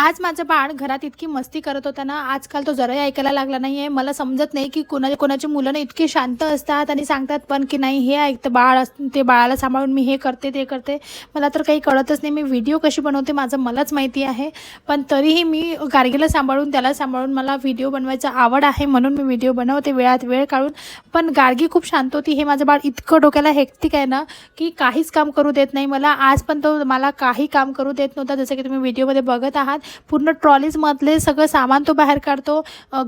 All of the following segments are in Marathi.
आज माझं बाळ घरात इतकी मस्ती करत होता ना आजकाल तो जराही ऐकायला लागला नाही आहे मला समजत नाही की कोणा कोणाची मुलं ना इतकी शांत असतात आणि सांगतात पण की नाही हे ऐकतं बाळ अस ते बाळाला सांभाळून मी हे करते ते करते. मला तर काही कळतच नाही मी व्हिडिओ कशी बनवते माझं मलाच माहिती आहे. पण तरीही मी गार्गीला सांभाळून त्याला सांभाळून मला व्हिडिओ बनवायचा आवड आहे म्हणून मी व्हिडिओ बनवते वेळात वेळ काढून. पण गार्गी खूप शांत होती. हे माझं बाळ इतकं डोक्याला हेक्टिक आहे ना की काहीच काम करू देत नाही मला. आज पण तो मला काही काम करू देत नव्हता जसं की तुम्ही व्हिडिओमध्ये बघत आहात. पूर्ण ट्रॉलीजमधले सगळं सामान तो बाहेर काढतो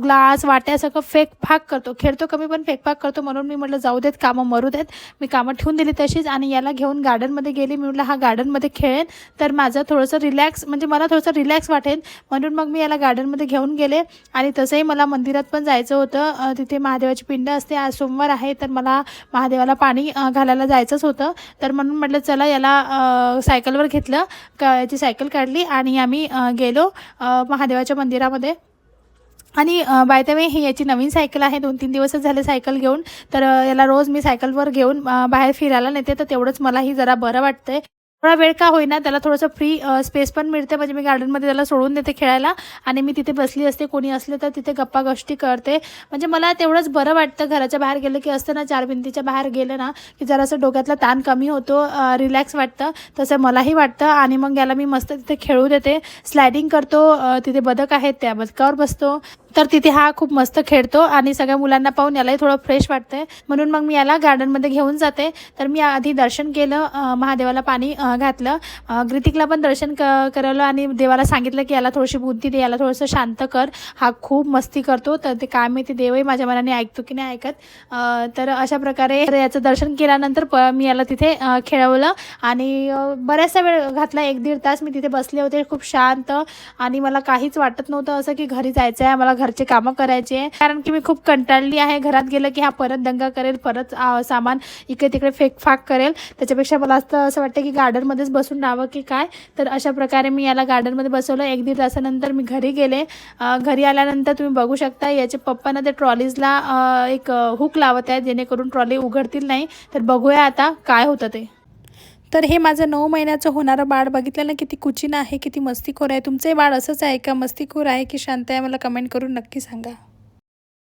ग्लास वाट्या सगळं फेकफाक करतो. खेळतो कमी पण फेकफाक करतो म्हणून मी म्हटलं जाऊ देत कामं मरू देत. मी कामं ठेवून दिली तशीच आणि याला घेऊन गार्डनमध्ये गेली. मी म्हटलं हा गार्डनमध्ये खेळेन तर माझं थोडंसं रिलॅक्स म्हणजे मला थोडंसं रिलॅक्स वाटेल. म्हणून मग मी याला गार्डनमध्ये घेऊन गेले आणि तसंही मला मंदिरात पण जायचं होतं. तिथे महादेवाची पिंड असते आज सोमवार आहे तर मला महादेवाला पाणी घालायला जायचंच होतं. तर म्हणून म्हटलं चला याला सायकलवर घेतलं. का याची सायकल काढली आणि आम्ही अ, गेलो. अ, महादेवाच्या मंदिरामध्ये. आणि बाय द वे ही याची नवीन सायकल आहे. दोन तीन दिवसच झाले सायकल घेऊन. तर याला रोज मी सायकलवर घेऊन बाहेर फिरायला नेते. तर तेवढंच मलाही जरा बरं वाटतंय. थोडा वेळ का होईना त्याला थोडंसं फ्री स्पेस पण मिळते. म्हणजे मी गार्डनमध्ये त्याला सोडून देते खेळायला आणि मी तिथे बसली असते. कोणी असले तर तिथे गप्पा गोष्टी करते. म्हणजे मला तेवढंच बरं वाटतं घराच्या बाहेर गेलं की असतं ना चार भिंतीच्या बाहेर गेलं ना की जरासं डोक्यातला ताण कमी होतो रिलॅक्स वाटतं. तसं मलाही वाटतं आणि मग याला मी मस्त तिथे खेळू देते. स्लायडिंग करतो तिथे बदक आहेत त्या बदकावर बसतो. तर तिथे हा खूप मस्त खेळतो आणि सगळ्या मुलांना पाहून यालाही थोडं फ्रेश वाटतंय. म्हणून मग मी याला गार्डनमध्ये घेऊन जाते. तर मी आधी दर्शन केलं महादेवाला पाणी घातलं. ग्रितिकला पण दर्शन क करवलं आणि देवाला सांगितलं की याला थोडीशी बुद्धी दे याला थोडंसं शांत कर. हा खूप मस्ती करतो. तर ते काय माहिती देवही माझ्या मनाने ऐकतो की नाही ऐकत. तर अशा प्रकारे याचं दर्शन केल्यानंतर प मी याला तिथे खेळवलं. आणि बऱ्याचसा वेळ घातला एक दीड तास मी तिथे बसले होते. खूप शांत. आणि मला काहीच वाटत नव्हतं असं की घरी जायचं आहे मला घरचे कामं करायचे. कारण की मी खूप कंटाळली आहे. घरात गेलं की हा परत दंगा करेल परत सामान इकडे तिकडे फेकफाक करेल. त्याच्यापेक्षा मला असं असं वाटतं की गार्डनमध्येच बसून राहावं की काय? तर अशा प्रकारे मी याला गार्डनमध्ये बसवलं. एक दीड तासानंतर मी घरी गेले. घरी आल्यानंतर तुम्ही बघू शकता याचे पप्पा ना ते ट्रॉलीजला एक हुक लावत आहेत. जेणेकरून ट्रॉली उघडतील नाही. तर बघूया आता काय होतं ते. तर हे माझं नऊ महिन्याचं होणारं बाळ बघितलं ना किती कुचीनं आहे किती मस्तीखोर आहे. तुमचंही बाळ असंच आहे का? मस्तीखोर आहे की शांत आहे? मला कमेंट करून नक्की सांगा.